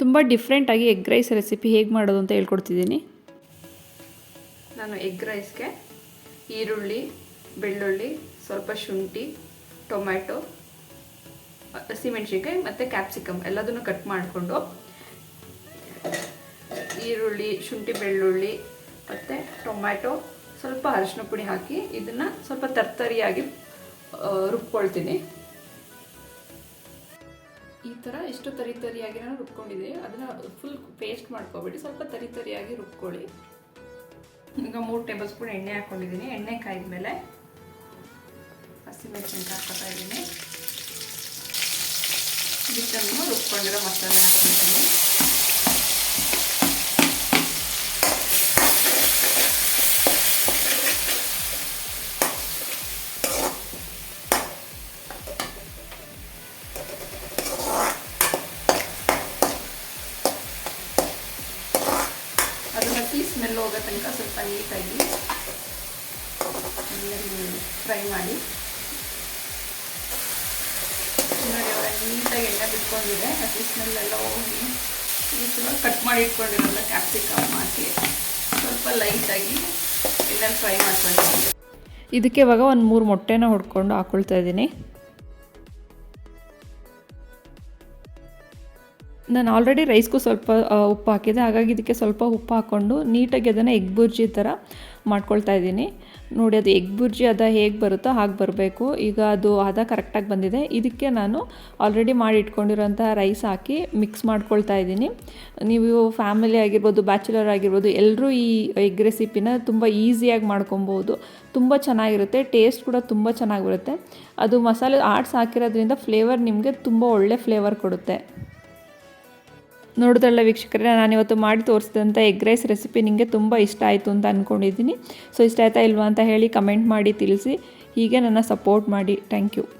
ತುಂಬ ಡಿಫ್ರೆಂಟಾಗಿ egg rice recipe ಹೇಗೆ ಮಾಡೋದು ಅಂತ ಹೇಳ್ಕೊಡ್ತಿದ್ದೀನಿ. ನಾನು ಎಗ್ ರೈಸ್ಗೆ ಈರುಳ್ಳಿ, ಬೆಳ್ಳುಳ್ಳಿ, ಸ್ವಲ್ಪ ಶುಂಠಿ, ಟೊಮ್ಯಾಟೊ ಹಸಿಮೆಣ್ಸಿನ್ಕಾಯಿ ಮತ್ತು ಕ್ಯಾಪ್ಸಿಕಮ್ ಎಲ್ಲದನ್ನು ಕಟ್ ಮಾಡಿಕೊಂಡು ಈರುಳ್ಳಿ, ಶುಂಠಿ, ಬೆಳ್ಳುಳ್ಳಿ ಮತ್ತು ಟೊಮ್ಯಾಟೊ ಸ್ವಲ್ಪ ಅರಿಶಿನ ಪುಡಿ ಹಾಕಿ ಇದನ್ನು ಸ್ವಲ್ಪ ತರ್ತರಿಯಾಗಿ ರುಬ್ಕೊಳ್ತೀನಿ. ಥರ ಎಷ್ಟು ತರಿ ತರಿಯಾಗಿ ನಾನು ರುಬ್ಕೊಂಡಿದ್ದೀನಿ ಅದನ್ನು ಫುಲ್ ಪೇಸ್ಟ್ ಮಾಡ್ಕೊಬೇಡಿ ಸ್ವಲ್ಪ ತರಿ ತರಿಯಾಗಿ ರುಬ್ಕೊಳ್ಳಿ. ಈಗ ಮೂರು ಟೇಬಲ್ ಸ್ಪೂನ್ ಎಣ್ಣೆ ಹಾಕ್ಕೊಂಡಿದ್ದೀನಿ ಎಣ್ಣೆ ಕಾಯ್ದ ಮೇಲೆ ಹಸಿಮೆಣಸಿನ್ಕಾಯಿ ಹಾಕೋತಾ ಇದ್ದೀನಿ. ಇದನ್ನು ರುಬ್ಕೊಂಡಿರೋ ಮಸಾಲೆ ಹಾಕ್ಕೊಳ್ತೀನಿ ಹಸಿ ಸ್ಮೆಲ್ ಹೋಗೋ ತನಕ ಸ್ವಲ್ಪ ನೀಟಾಗಿ ಫ್ರೈ ಮಾಡಿ. ನೀಟಾಗಿ ಎಣ್ಣೆ ಬಿಟ್ಕೊಂಡಿದೆ. ಹಸಿ ಸ್ಮೆಲ್ ಎಲ್ಲ ಹೋಗಿ ಈ ಥರ ಕಟ್ ಮಾಡಿ ಇಟ್ಕೊಂಡಿರೋಲ್ಲ ಕ್ಯಾಪ್ಸಿಕಮ್ ಹಾಕಿ ಸ್ವಲ್ಪ ಲೈಟಾಗಿ ಎಣ್ಣೆಲಿ ಫ್ರೈ ಮಾಡ್ಕೊಂಡಿದ್ದೀನಿ ಇದಕ್ಕೆ ಇವಾಗ ಒಂದು ಮೂರು ಮೊಟ್ಟೆನ ಹೊಡ್ಕೊಂಡು ಹಾಕೊಳ್ತಾ ಇದ್ದೀನಿ. ನಾನು ಆಲ್ರೆಡಿ ರೈಸ್ಗೂ ಸ್ವಲ್ಪ ಉಪ್ಪು ಹಾಕಿದೆ ಹಾಗಾಗಿ ಇದಕ್ಕೆ ಸ್ವಲ್ಪ ಉಪ್ಪು ಹಾಕ್ಕೊಂಡು ನೀಟಾಗಿ ಅದನ್ನು ಎಗ್ ಬುರ್ಜಿ ಥರ ಮಾಡ್ಕೊಳ್ತಾ ಇದ್ದೀನಿ. ನೋಡಿ, ಅದು ಎಗ್ ಬುರ್ಜಿ ಅದ ಹೇಗೆ ಬರುತ್ತೋ ಹಾಗೆ ಬರಬೇಕು. ಈಗ ಅದು ಅದ ಕರೆಕ್ಟಾಗಿ ಬಂದಿದೆ. ಇದಕ್ಕೆ ನಾನು ಆಲ್ರೆಡಿ ಮಾಡಿ ಇಟ್ಕೊಂಡಿರೋಂಥ ರೈಸ್ ಹಾಕಿ ಮಿಕ್ಸ್ ಮಾಡ್ಕೊಳ್ತಾ ಇದ್ದೀನಿ. ನೀವು ಫ್ಯಾಮಿಲಿ ಆಗಿರ್ಬೋದು ಬ್ಯಾಚುಲರ್ ಆಗಿರ್ಬೋದು ಎಲ್ಲರೂ ಈ ಎಗ್ ರೆಸಿಪಿನ ತುಂಬ ಈಸಿಯಾಗಿ ಮಾಡ್ಕೊಬೋದು ತುಂಬ ಚೆನ್ನಾಗಿರುತ್ತೆ. ಟೇಸ್ಟ್ ಕೂಡ ತುಂಬ ಚೆನ್ನಾಗಿ ಬರುತ್ತೆ. ಅದು ಮಸಾಲೆ ಆಡ್ಸ್ ಹಾಕಿರೋದ್ರಿಂದ ಫ್ಲೇವರ್ ನಿಮಗೆ ತುಂಬ ಒಳ್ಳೆ ಫ್ಲೇವರ್ ಕೊಡುತ್ತೆ. ನೋಡಿದ್ರಲ್ಲ ವೀಕ್ಷಕರೇ ನಾನಿವತ್ತು ಮಾಡಿ ತೋರಿಸಿದಂಥ ಎಗ್ ರೈಸ್ ರೆಸಿಪಿ ನಿಮಗೆ ತುಂಬ ಇಷ್ಟ ಆಯಿತು ಅಂತ ಅಂದ್ಕೊಂಡಿದ್ದೀನಿ ಸೊ ಇಷ್ಟ ಆಯ್ತಾ ಇಲ್ವಾ ಅಂತ ಹೇಳಿ ಕಮೆಂಟ್ ಮಾಡಿ ತಿಳಿಸಿ. ಹೀಗೆ ನನ್ನ ಸಪೋರ್ಟ್ ಮಾಡಿ. Thank you